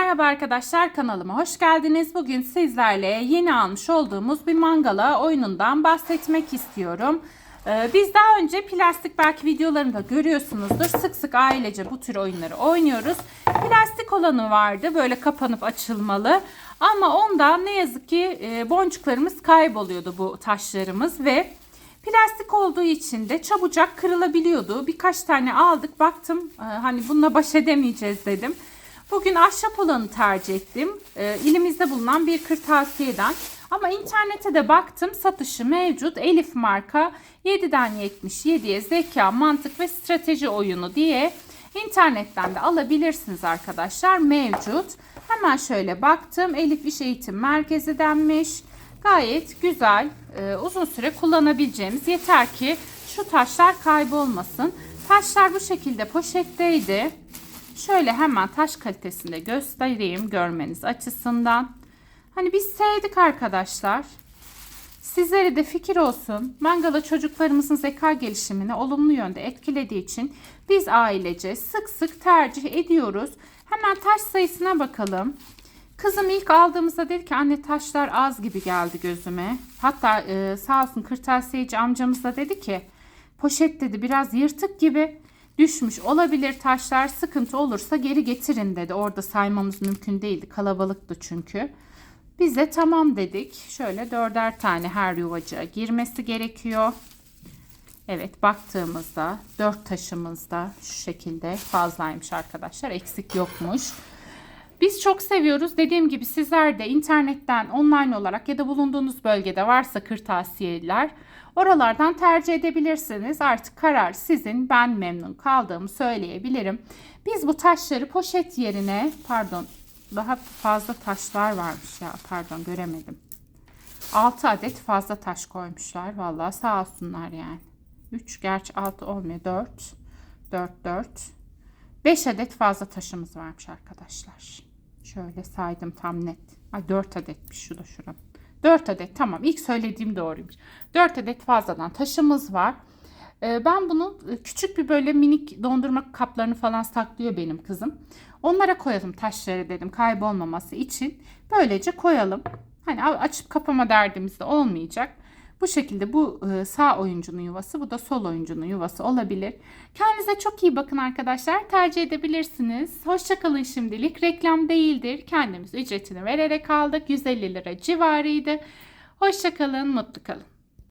Merhaba arkadaşlar kanalıma hoş geldiniz. Bugün sizlerle yeni almış olduğumuz bir mangala oyunundan bahsetmek istiyorum. Ee, biz daha önce plastik belki videolarımda görüyorsunuzdur. Sık sık ailece bu tür oyunları oynuyoruz. Plastik olanı vardı böyle kapanıp açılmalı. Ama onda ne yazık ki e, boncuklarımız kayboluyordu bu taşlarımız ve Plastik olduğu için de çabucak kırılabiliyordu. Birkaç tane aldık. Baktım e, hani bununla baş edemeyeceğiz dedim. Bugün ahşap olanı tercih ettim. E, ilimizde bulunan bir kırtasiyeden. Ama internete de baktım satışı mevcut. Elif marka 7'den 77'ye zeka, mantık ve strateji oyunu diye internetten de alabilirsiniz arkadaşlar. Mevcut. Hemen şöyle baktım. Elif İş Eğitim Merkezi denmiş. Gayet güzel, e, uzun süre kullanabileceğimiz. Yeter ki şu taşlar kaybolmasın. Taşlar bu şekilde poşetteydi. Şöyle hemen taş kalitesinde göstereyim görmeniz açısından. Hani biz sevdik arkadaşlar. Sizlere de fikir olsun. Mangala çocuklarımızın zeka gelişimini olumlu yönde etkilediği için biz ailece sık sık tercih ediyoruz. Hemen taş sayısına bakalım. Kızım ilk aldığımızda dedi ki anne taşlar az gibi geldi gözüme. Hatta e, sağ olsun kırtasiyeci amcamız da dedi ki poşet dedi biraz yırtık gibi düşmüş olabilir taşlar sıkıntı olursa geri getirin dedi. Orada saymamız mümkün değildi kalabalıktı çünkü. Biz de tamam dedik. Şöyle dörder tane her yuvacığa girmesi gerekiyor. Evet baktığımızda dört taşımızda şu şekilde fazlaymış arkadaşlar. Eksik yokmuş. Biz çok seviyoruz. Dediğim gibi sizler de internetten online olarak ya da bulunduğunuz bölgede varsa kırtasiyeler oralardan tercih edebilirsiniz. Artık karar sizin. Ben memnun kaldığımı söyleyebilirim. Biz bu taşları poşet yerine pardon daha fazla taşlar varmış ya pardon göremedim. 6 adet fazla taş koymuşlar. Vallahi sağ olsunlar yani. 3 gerçi 6 olmuyor. 4 4 4 5 adet fazla taşımız varmış arkadaşlar. Şöyle saydım tam net. Ay 4 adetmiş şu da şuram. 4 adet tamam ilk söylediğim doğruymuş. 4 adet fazladan taşımız var. Ee, ben bunu e, küçük bir böyle minik dondurma kaplarını falan saklıyor benim kızım. Onlara koyalım taşları dedim kaybolmaması için. Böylece koyalım. Hani açıp kapama derdimiz de olmayacak. Bu şekilde bu e, sağ oyuncunun yuvası, bu da sol oyuncunun yuvası olabilir. Kendinize çok iyi bakın arkadaşlar. Tercih edebilirsiniz. Hoşçakalın şimdilik. Reklam değildir. Kendimiz ücretini vererek aldık. 150 lira civarıydı. Hoşçakalın, mutlu kalın.